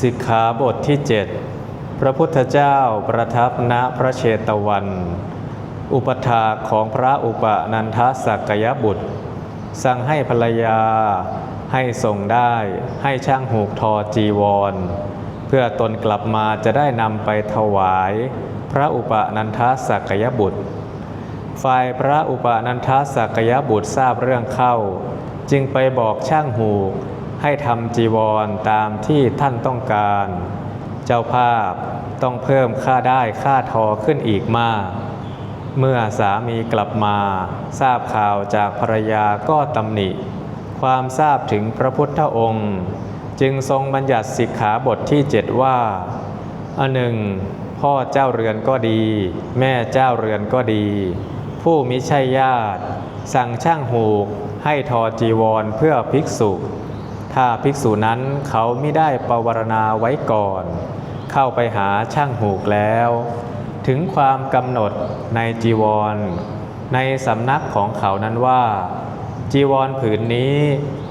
สิกขาบทที่ 7 พระพุทธเจ้าประทับณพระเชตวัน อุปถาของพระอุปนันทสักยบุตร สั่งให้ภรรยา ให้ส่งได้ให้ช่างหูกทอจีวร เพื่อตนกลับมาจะได้นำไปถวาย พระอุปนันทสักยบุตร ฝ่ายพระอุปนันทสักยบุตรทราบเรื่องเข้า จึงไปบอกช่างหูก ให้ทำจีวรตามที่ท่านต้องการ เจ้าภาพต้องเพิ่มค่าได้ค่าทอขึ้นอีกมาก เมื่อสามีกลับมาทราบข่าวจากภรรยาก็ตำหนิ ความทราบถึงพระพุทธองค์ จึงทรงบัญญัติสิกขาบทที่เจ็ดว่าอันหนึ่ง พ่อเจ้าเรือนก็ดี แม่เจ้าเรือนก็ดี ผู้มิใช่ญาติ สั่งช่างหูกให้ทอจีวรเพื่อภิกษุ ถ้าภิกษุนั้นเขาไม่ได้ปวารณาไว้ก่อน เข้าไปหาช่างหูกแล้ว ถึงความกำหนดในจีวร ในสำนักของเขานั้นว่า จีวรผืนนี้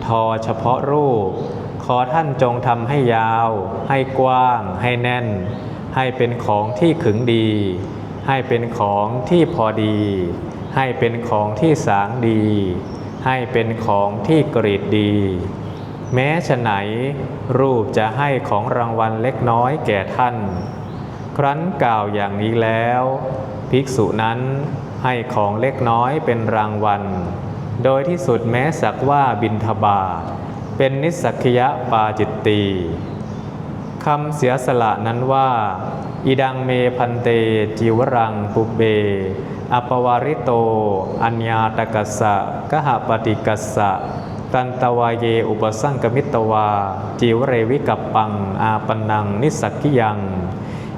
ทอเฉพาะรูป ขอท่านจงทำให้ยาว ให้กว้าง ให้แน่น ให้เป็นของที่ขึงดี ให้เป็นของที่พอดี ให้เป็นของที่สางดี ให้เป็นของที่กรีดดี แม้ฉไหนรูปจะให้ของรางวัลเล็กน้อยแก่ท่าน ครั้นกล่าวอย่างนี้แล้ว ภิกษุนั้นให้ของเล็กน้อยเป็นรางวัล โดยที่สุดแม้สักว่าบินทบาทเป็นนิสสกิยปาจิตตีคำเสียสละนั้นว่า อิดังเมพันเตจิวรังปุเบ อปวาริโต อัญญาตกัสสะกหปฏิกัสสะ ตันตวาเยอุปสังกมิตวาจิวเรวิกัปปัง อาปนัง นิสสกิยัง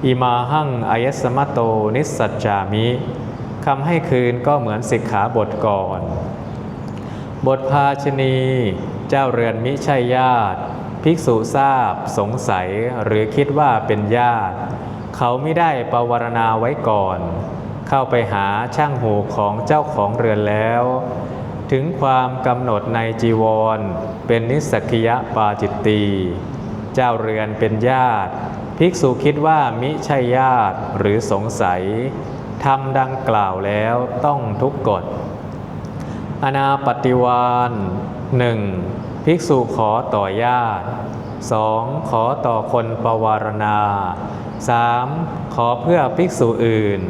อิมาหังอายสมะโต นิสสัจจามิคำให้คืนก็เหมือนสิกขาบทก่อน บทภาชนี เจ้าเรือนมิใช่ญาติ ภิกษุทราบ สงสัยหรือคิดว่าเป็นญาติ เขาไม่ได้ปวารณาไว้ก่อน เข้าไปหาช่างหูของเจ้าของเรือนแล้ว ถึงความกำหนดในจีวร เป็นนิสกิยปาจิตตีเจ้าเรือนเป็นญาติ ภิกษุคิดว่ามิใช่ญาติหรือสงสัยทำดังกล่าวแล้วต้องทุกกฎ อนาปฏิวานหนึ่งภิกษุขอต่อญาติ 2. ขอต่อคนปวารณา 3. ขอเพื่อภิกษุอื่น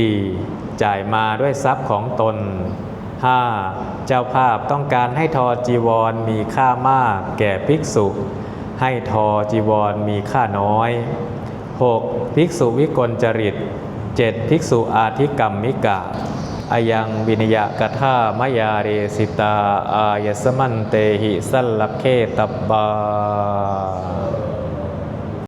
4. จ่ายมาด้วยทรัพย์ของตน 5. เจ้าภาพต้องการให้ทอจีวรมีค่ามาก แก่ภิกษุ ให้ทอจีวรมีค่าน้อย 6. ภิกษุวิกลจริต 7. ภิกษุอาธิกรรมมิกะอายังวินยะกถามยาเรสิตา อายสมันเตหิสัลลเคตบบา